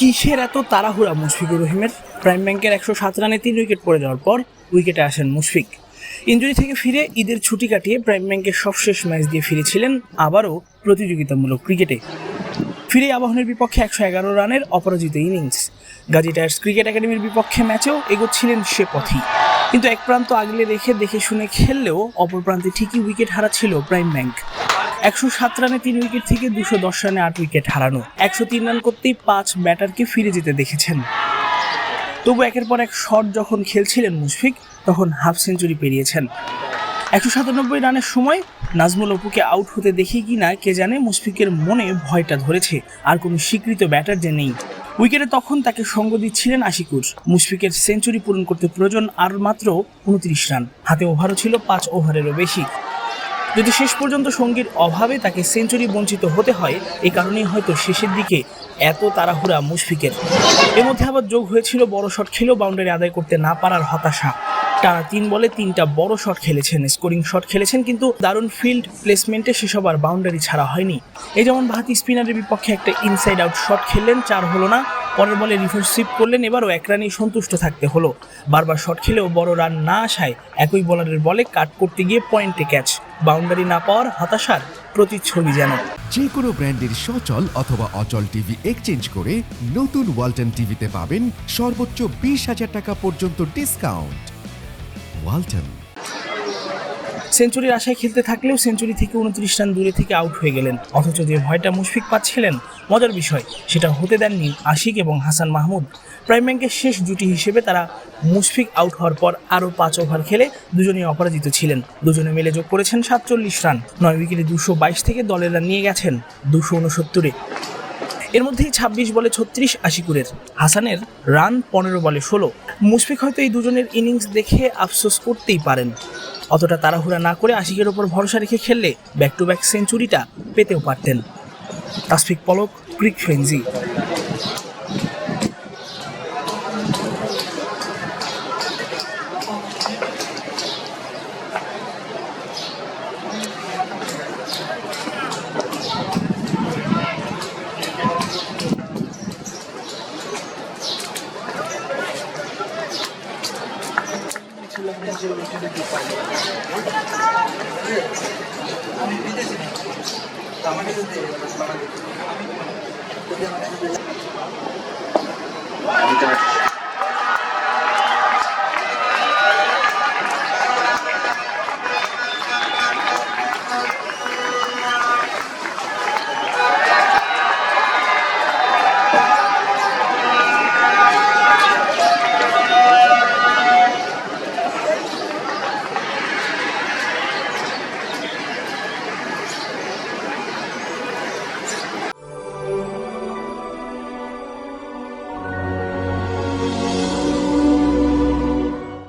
কিসের এত তাড়াহুড়া মুশফিকুর রহিমের? প্রাইম ব্যাংকের একশো সাত রানে তিন উইকেট পড়ে যাওয়ার পর উইকেটে আসেন মুশফিক। ইঞ্জুরি থেকে ফিরে ঈদের ছুটি কাটিয়ে প্রাইম ব্যাংকের সবশেষ ম্যাচ দিয়ে ফিরেছিলেন আবারও প্রতিযোগিতামূলক ক্রিকেটে। ফিরে আবাহনের বিপক্ষে একশো এগারো রানের অপরাজিত ইনিংস। গাজী টায়ার্স ক্রিকেট একাডেমির বিপক্ষে ম্যাচেও এগোচ্ছিলেন সে পথই। কিন্তু এক প্রান্ত আগলে রেখে দেখে শুনে খেললেও অপর প্রান্তে ঠিকই উইকেট হারাচ্ছিল প্রাইম ব্যাংক। একশো সাত রানে তিন উইকেট থেকে দুশো দশ রানে আট উইকেট হারানো। একশো তিন রান করতেই পাঁচ ব্যাটারকে ফিরে যেতে দেখেছেন। তবু একের পর এক শট যখন খেলছিলেন মুশফিক, তখন হাফ সেঞ্চুরি পেরিয়েছেন। একশো সাতানব্বই রানের সময় নাজমুল অপুকে আউট হতে দেখে কি না, কে জানে মুশফিকের মনে ভয়টা ধরেছে। আর কোনো স্বীকৃত ব্যাটার যে নেই। উইকেটে তখন তাকে সঙ্গ দিচ্ছিলেন আশিকুর। মুশফিকের সেঞ্চুরি পূরণ করতে প্রয়োজন আর মাত্র উনত্রিশ রান। হাতে ওভারও ছিল পাঁচ ওভারেরও বেশি। যদি শেষ পর্যন্ত সঙ্গীর অভাবে তাকে সেঞ্চুরি বঞ্চিত হতে হয় এই কারণেই হয়তো শেষের দিকে এত তাড়াহুড়া মুশফিকের। এর মধ্যে আবার যোগ হয়েছিল বড় শট খেলেও বাউন্ডারি আদায় করতে না পারার হতাশা। টানা তিন বলে তিনটা বড় শট খেলেছেন, স্কোরিং শট খেলেছেন, কিন্তু দারুণ ফিল্ড প্লেসমেন্টে সেসব আর বাউন্ডারি ছাড়া হয়নি। এই যেমন ভারতী স্পিনারের বিপক্ষে একটা ইনসাইড আউট শট খেললেন, চার হলো না, পরের বলে রিভার্স সুইপ করলেন, এবারও এক রানেই সন্তুষ্ট থাকতে হলো। বারবার শট খেলেও বড় রান না আসায় একই বলারের বলে কাট করতে গিয়ে পয়েন্টে ক্যাচ বাউন্ডারি না পাওয়ার হতাশার প্রতিচ্ছবি যেন। যে কোনো ব্র্যান্ডের সচল অথবা অচল টিভি এক্সচেঞ্জ করে নতুন ওয়ালটন টিভিতে পাবেন সর্বোচ্চ বিশ হাজার টাকা পর্যন্ত ডিসকাউন্ট ওয়ালটন। সেঞ্চুরির আশায় খেলতে থাকলেও সেঞ্চুরি থেকে উনত্রিশ রান দূরে থেকে আউট হয়ে গেলেন। অথচ যে ভয়টা মুশফিক পাচ্ছিলেন, মজার বিষয়, সেটা হতে দেননি আশিক এবং হাসান মাহমুদ। প্রাইম ব্যাংকের শেষ জুটি হিসেবে তারা মুশফিক আউট হওয়ার পর আরও পাঁচ ওভার খেলে দুজনেই অপরাজিত ছিলেন। দুজনে মিলে যোগ করেছেন সাতচল্লিশ রান, নয় উইকেটে দুশো বাইশ থেকে দলের রান নিয়ে গেছেন দুশো উনসত্তরে এর মধ্যেই ছাব্বিশ বলে ছত্রিশ আশিকুরের, হাসানের রান পনেরো বলে ষোলো। মুশফিক হয়তো এই দুজনের ইনিংস দেখে আফসোস করতেই পারেন। অতটা তাড়াহুড়া না করে আশিকের ওপর ভরসা রেখে খেললে ব্যাক টু ব্যাক সেঞ্চুরিটা পেতেও পারতেন। তাসফিক পলক ক্রিক ফ্রেঞ্জি বলছিলাম না আমি বিদেশে আমি